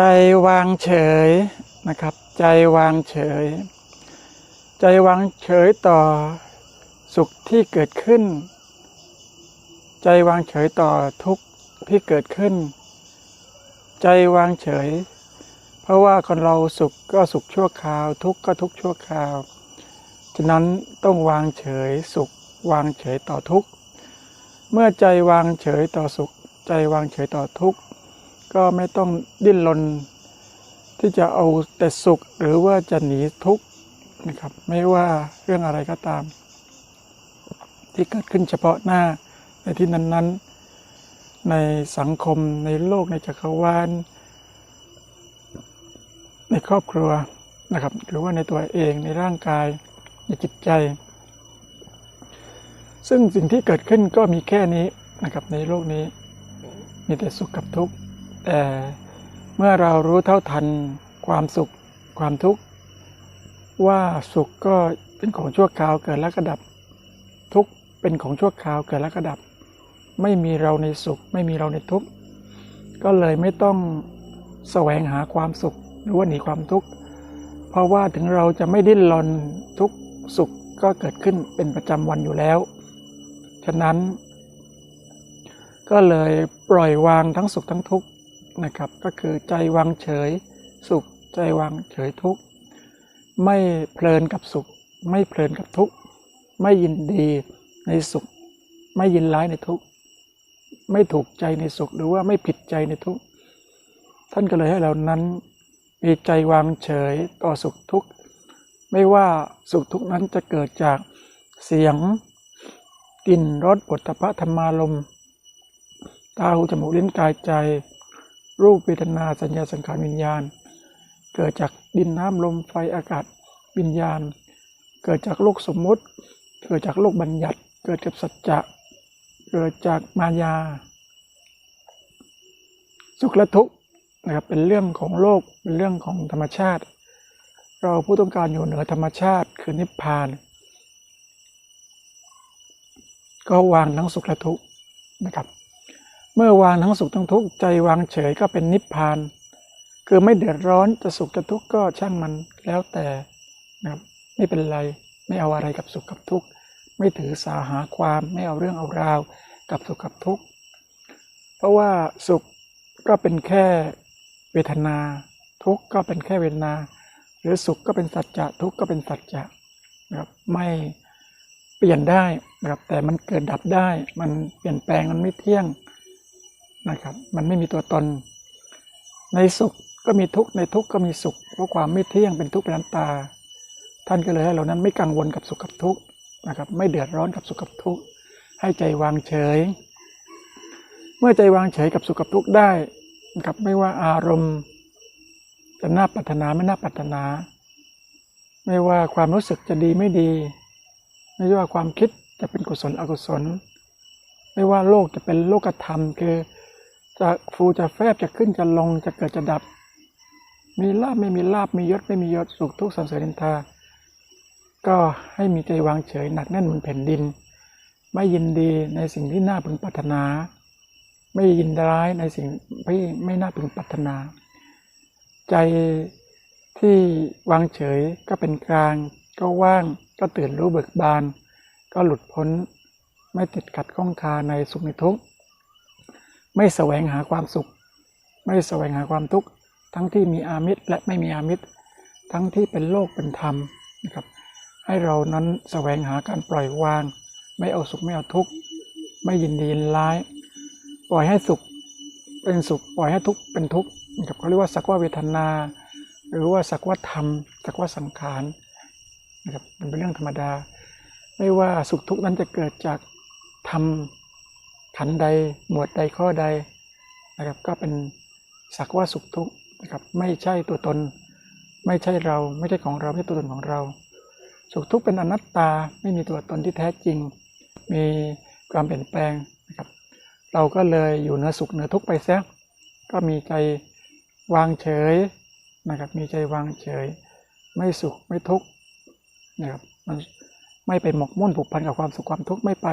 ใจวางเฉยนะครับ ใจวางเฉย ใจวางเฉยต่อสุขที่เกิดขึ้น ใจวางเฉยต่อทุกข์ที่เกิดขึ้น ใจวางเฉย เพราะว่าคนเราสุขก็สุขชั่วคราว ทุกข์ก็ทุกข์ชั่วคราวฉะนั้นต้องวางเฉยสุข วางเฉยต่อทุกข์เมื่อใจวางเฉยต่อสุข ใจวางเฉยต่อทุกข์ ก็ไม่ต้องดิ้นรนที่จะเอาแต่สุขหรือว่าจะหนีทุกข์นะครับ ไม่ว่าเรื่องอะไรก็ตาม ที่เกิดขึ้นเฉพาะหน้าในที่นั้นๆ ในสังคมในโลกในจักรวาลในครอบครัวนะครับ หรือว่าในตัวเองในร่างกายในจิตใจ ซึ่งสิ่งที่เกิดขึ้นก็มีแค่นี้นะครับในโลกนี้มีแต่สุขกับทุกข์ แต่เมื่อเรารู้เท่าทันความสุขความทุกข์ ว่าสุขก็เป็นของชั่วคราวเกิดแล้วก็ดับ ทุกข์เป็นของชั่วคราวเกิดแล้วก็ดับ ไม่มีเราในสุข ไม่มีเราในทุกข์ ก็เลยไม่ต้องแสวงหาความสุขหรือว่าหนีความทุกข์ เพราะว่าถึงเราจะไม่ดิ้นรนทุกข์สุขก็เกิดขึ้นเป็นประจำวันอยู่แล้ว ฉะนั้น ก็เลยปล่อยวางทั้งสุขทั้งทุกข์ นะครับ ก็คือใจวางเฉยสุข ใจวางเฉยทุกข์ ไม่เพลินกับสุข ไม่เพลินกับทุกข์ ไม่ยินดีในสุข ไม่ยินร้ายในทุกข์ ไม่ถูกใจในสุขหรือว่าไม่ผิดใจในทุกข์ ท่านก็เลยให้เรานั้นมีใจวางเฉยต่อสุขทุกข์ ไม่ว่าสุขทุกข์นั้นจะเกิดจากเสียงกลิ่นรสปุถะธรรมารมตาหูจมูกลิ้นกายใจ รูปเวทนาสัญญาสังขารวิญญาณ เกิดจากดินน้ำลมไฟอากาศวิญญาณ เกิดจากโลกสมมติ เกิดจากโลกบัญญัติ เกิดจากสัจจะเกิดจากมายา สุขและทุกข์นะครับเป็นเรื่องของโลกเป็นเรื่องของธรรมชาติ เราผู้ต้องการอยู่เหนือธรรมชาติคือนิพพาน ก็วางทั้งสุขและทุกข์นะครับ เมื่อวางทั้งสุขทั้งทุกข์ใจวางเฉยก็เป็นนิพพาน คือไม่เดือดร้อนจะสุขจะทุกข์ก็ช่างมันแล้วแต่นะครับไม่เป็นไรไม่เอาอะไรกับสุขกับทุกข์ไม่ถือสาหาความไม่เอาเรื่องเอาราวกับสุขกับทุกข์เพราะว่าสุขก็เป็นแค่เวทนา ทุกข์ก็เป็นแค่เวทนา หรือสุขก็เป็นสัจจะทุกข์ก็เป็นสัจจะนะครับไม่เปลี่ยนได้นะครับแต่มันเกิดดับได้ มันเปลี่ยนแปลงมันไม่เที่ยง นะครับ มันไม่มีตัวตน ในสุขก็มีทุกข์ในทุกข์ก็มีสุข เพราะความไม่เที่ยงเป็นทุกข์เป็นอนัตตา ท่านก็เลยให้เรานั้นไม่กังวลกับสุขกับทุกข์นะครับไม่เดือดร้อนกับสุขกับทุกข์ให้ใจวางเฉย เมื่อใจวางเฉยกับสุขกับทุกข์ได้นะครับไม่ว่าอารมณ์จะน่าปรารถนาไม่น่าปรารถนา ไม่ว่าความรู้สึกจะดีไม่ดี ไม่ว่าความคิดจะเป็นกุศลอกุศล ไม่ว่าโลกจะเป็นโลกธรรม คือ จะฟูจะแฟบจะขึ้นจะลงจะเกิดจะดับ มีลาบไม่มีลาบมียศไม่มียศสุขทุกข์สรรเสริญนินทา ก็ให้มีใจวางเฉยหนักแน่นเหมือนแผ่นดิน ไม่ยินดีในสิ่งที่น่าพึงปรารถนา ไม่ยินร้ายในสิ่งที่ไม่น่าพึงปรารถนา ใจที่วางเฉยก็เป็นกลาง ก็ว่างก็ตื่นรู้เบิกบาน ก็หลุดพ้น ไม่ติดขัดข้องคาในสุขในทุกข์ ไม่แสวงหาความสุข ไม่แสวงหาความทุกข์ ทั้งที่มีอามิตรและไม่มีอามิตร ทั้งที่เป็นโลกเป็นธรรมนะครับ ให้เรานั้นแสวงหาการปล่อยวาง ไม่เอาสุขไม่เอาทุกข์ ไม่ยินดียินร้าย ปล่อยให้สุขเป็นสุข ปล่อยให้ทุกข์เป็นทุกข์นะครับเขาเรียกว่าสักว่าเวทนา หรือว่าสักว่าธรรม สักว่าสังขารนะครับ มันเป็นเรื่องธรรมดา ไม่ว่าสุขทุกข์นั้นจะเกิดจากธรรม ขันใดหมวดใดข้อใดนะครับก็เป็นสักว่าสุขทุกข์นะครับไม่ใช่ตัวตน ไม่ใช่เราไม่ใช่ของเราไม่ใช่ตัวตนของเรา สุขทุกข์เป็นอนัตตาไม่มีตัวตนที่แท้จริง มีความเปลี่ยนแปลงนะครับเราก็เลยอยู่เหนือสุขเหนือทุกข์ไปซะก็มีใจวางเฉยนะครับมีใจวางเฉย ไม่สุขไม่ทุกข์นะครับมันไม่ไปหมกมุ่นผูกพันกับความสุขความทุกข์ไม่ไป